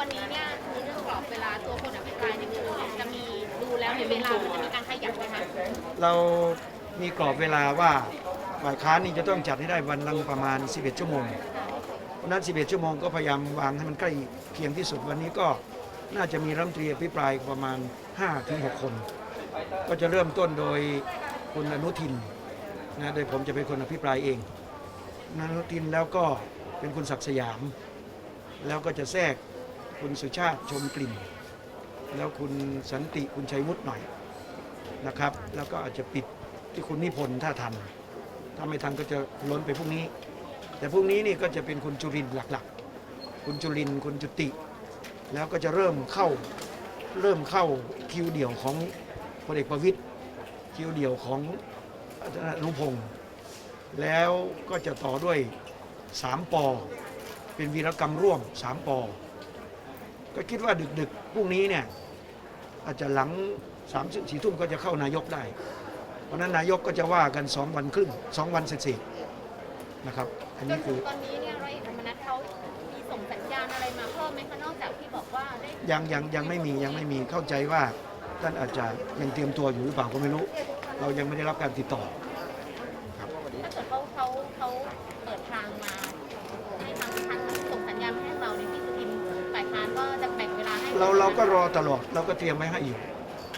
วันนี้เนี่ยคือเรื่องกรอบเวลาตัวคนอภิปรายเนี่ยคือจะมีดูแล้วเนี่ยเวลามันจะมีการขยับไหมคะเรามีกรอบเวลาว่าฝ่ายค้านนี่จะต้องจัดให้ได้วันละประมาณ 11 ชั่วโมงเพราะฉะนั้น 11 ชั่วโมงก็พยายามวางให้มันใกล้เคียงที่สุดวันนี้ก็น่าจะมีรัฐมนตรีอภิปรายประมาณ 5-6 คน ก็จะเริ่มต้นโดยคุณอนุทินนะโดยผมจะเป็นคนอภิปรายเองคุณอนุทินแล้วก็เป็นคุณศักดิ์สยาม แล้วก็จะแทรก คุณสุชาติชมกลิ่น แล้วคุณสันติคุณชัยมุตหน่อยนะครับ แล้วก็อาจจะปิดที่คุณนิพนธ์ถ้าทัน ถ้าไม่ทันก็จะล้นไปพรุ่งนี้ แต่พรุ่งนี้นี่ก็จะเป็นคุณจุรินหลักๆ คุณจุรินคุณจุติ แล้วก็จะเริ่มเข้าเริ่มเข้าคิวเดี่ยวของพลเอกประวิตยคิวเดี่ยวของอาจารย์อนุพงศ์แล้วก็จะต่อด้วยสามปอเป็นวีรกรรมร่วมสามปอ ก็คิดว่าดึกๆพรุ่งนี้เนี่ยอาจจะหลังสามสี่ทุ่มก็จะเข้านายกได้ เพราะฉะนั้นนายกก็จะว่ากันสองวันครึ่งสองวันเสร็จๆนะครับ อันจนี้นคืถึองตอนนี้เนี่ยร้อยเอกธรรมนัฐเขามีส่งสัญญาณอะไรมาเพิ่มไหมคะนอกจากที่บอกว่าได้ยังยังยังไม่มียังไม่มีเข้าใจว่าท่านอาจจะยังเตรียมตัวอยู่หรือเปล่าก็ไม่รู้ เรายังไม่ได้รับการติดต่อ ถ้าเกิดเขาเขาเขาเปิดทางมาให้ทางทางส่งสัญญาณมาให้เราในยพี่สุทินฝ่ายค้านก็จะแบ่ง เวลาให้เราเราก็รอตลอดเราก็เตรียมไว้ให้อยู่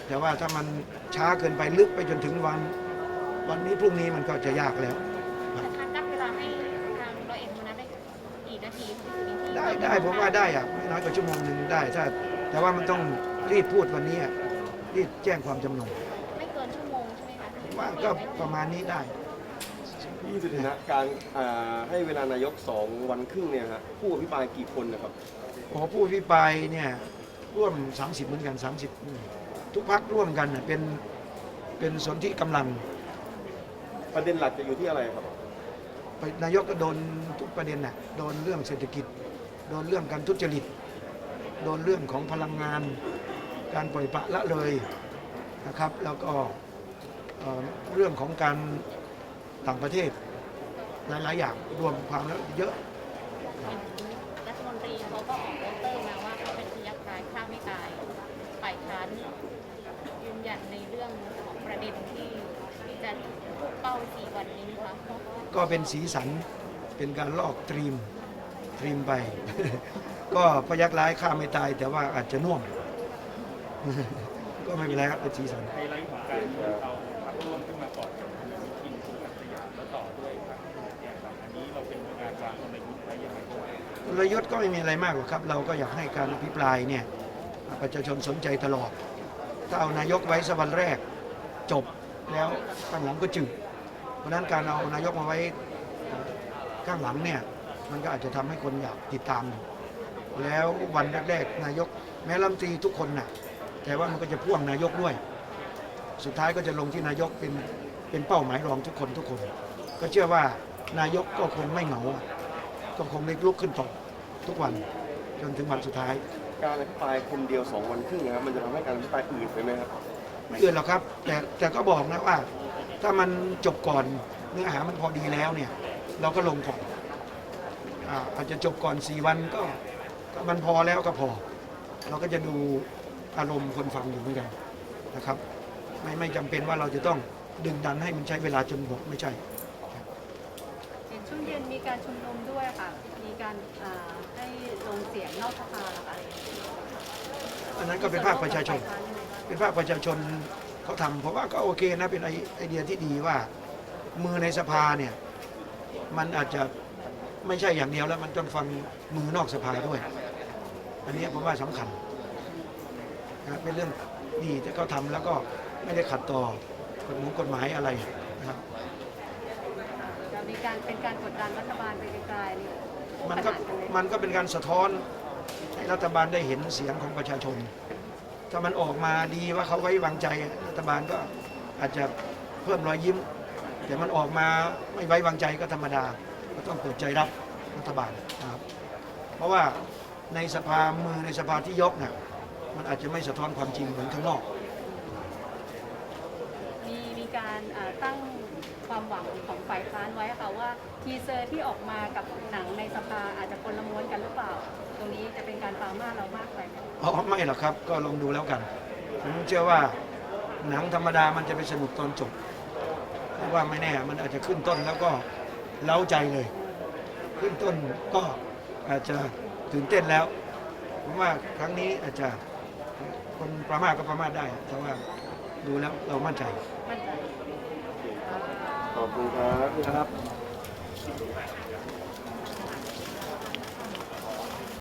แต่ว่าถ้ามันช้าเกินไปลึกไปจนถึงวัน วันนี้พรุ่งนี้มันก็จะยากแล้ว แต่ท่านนัดเวลาให้ทางร้อยเอกธรรมนัฐได้กี่นาทีคะพี่สุทินที่ได้ได้ผมว่าได้อะไม่น้อยกว่าชั่วโมงหนึ่งได้ถ้าแต่ว่ามันต้องรีบพูดวันนี้อะรีบแจ้งความจำนงไม่เกินชั่วโมงใช่ไหมคะผมว่าก็ประมาณนี้ได้ พี่สุทินะการอ่าให้เวลานายกสองวันครึ่งเนี่ยฮะผู้อภิปรายกี่คนนะครับโอ้ผู้พิปรายเนี่ย ร่วม 30 เหมือนกัน 30อืมทุกพักร่วมกันน่ะเป็นเป็นสนที่กำลังประเด็นหลักจะอยู่ที่อะไรครับ นายกก็โดนทุกประเด็นน่ะโดนเรื่องเศรษฐกิจ โดนเรื่องการทุจริต โดนเรื่องของพลังงาน การปล่อยปละละเลยนะครับ แล้วก็เอ่อเรื่องของการต่างประเทศหลายๆอย่างรวมความแล้วเยอะายค้านยืนยันในเรื่องของประเด็นที่ที่จะพุ่งเป้าสี่วันนี้นะคะก็เป็นสีสันเป็นการลอกตรีมตรีมไป ก็พยักร้ายฆ่าไม่ตาย แต่ว่าอาจจะน่วม ก็ไม่เป็นไรครับเป็นสีสันไฮไลท์ของการที่เอาพรรคร่วมขึ้นมาก่อนกับคุณอนุทินคุณอัจฉริยะแล้วต่อด้วยพรรคแกนครับอันนี้เราเป็นการวางกลยุทธ์ไว้ยังไงบ้างกลยุทธ์ก็ไม่มีอะไรมากหรอกครับ เราก็อยากให้การอภิปรายเนี่ย ประชาชนสนใจตลอด ถ้าเอานายกไว้สักวันแรกจบแล้วข้างหลังก็จืดเพราะนั้นการเอานายกมาไว้ข้างหลังเนี่ยมันก็อาจจะทำให้คนอยากติดตาม แล้ววันแรกๆนายก แม้รัฐมตีทุกคนน่ะแต่ว่ามันก็จะพ่วงนายกด้วย สุดท้ายก็จะลงที่นายกเป็นเป็นเป้าหมายรองทุกคนทุกคน ก็เชื่อว่านายกก็คงไม่เหงา ก็คงได้ลุกขึ้นต่อทุกวันจนถึงวันสุดท้าย การอภิปรายคนเดียวสองวันครึ่งนะครับมันจะทำให้การอภิปรายอื่นไปไหมครับไม่อื่นหรอกครับ แต่แต่ก็บอกนะว่า ถ้ามันจบก่อนเนื้อหามันพอดีแล้วเนี่ย เราก็ลงก่อนอาอาจจะจบก่อน4วันก็ก็มันพอแล้วก็พอ เราก็จะดูอารมณ์คนฟังอยู่เหมือนกันนะครับ ไม่ไม่จำเป็นว่าเราจะต้องดึงดันให้มันใช้เวลาจนหมดไม่ใช่ ช่วงเย็นมีการชุมนุมด้วยค่ะ มีการอ่าให้ลงเสียงนอกสภาหรอคะอันนั้นก็เป็นภาคประชาชน เป็นภาคประชาชนเขาทำเพราะว่าก็โอเคนะเป็นไอไอเดียที่ดีว่า มือในสภาเนี่ย มันอาจจะไม่ใช่อย่างเดียวแล้วมันต้องฟังมือนอกสภาด้วย อันนี้ผมว่าสำคัญนะเป็นเรื่องดีที่เขาทำแล้วก็ไม่ได้ขัดต่อกฎหมายอะไรนะครับ เป็นการกดดันรัฐบาลไปไกลๆนี่มันก็ขนาดไหนมันก็เป็นการสะท้อนให้รัฐบาลได้เห็นเสียงของประชาชน ถ้ามันออกมาดีว่าเขาไว้วางใจรัฐบาลก็อาจจะเพิ่มรอยยิ้ม แต่มันออกมาไม่ไว้วางใจก็ธรรมดา ก็ต้องเปิดใจรับรัฐบาลนะครับ เพราะว่าในสภามือในสภาที่ยกน่ะมันอาจจะไม่สะท้อนความจริงเหมือนข้างนอก มีมีการอ่าตั้ง ความหวังของฝ่ายค้านไว้ค่ะว่าทีเซอร์ที่ออกมากับหนังในสภาอาจจะคนละม้วนกันหรือเปล่า ตรงนี้จะเป็นการปรับราม่าเรามากไปไหมอ๋อไม่หรอกครับ ก็ลองดูแล้วกัน ผมเชื่อว่าหนังธรรมดามันจะไปสนุกตอนจบเพราะว่าไม่แน่ มันอาจจะขึ้นต้นแล้วก็เล้าใจเลย ขึ้นต้นก็อาจจะตื่นเต้นแล้วผมว่าครั้งนี้อาจจะคนประมาทก็ประมาทได้ แต่ว่าดูแล้วเรามั่นใจ มั่นใจ ขอบคุณครับครับ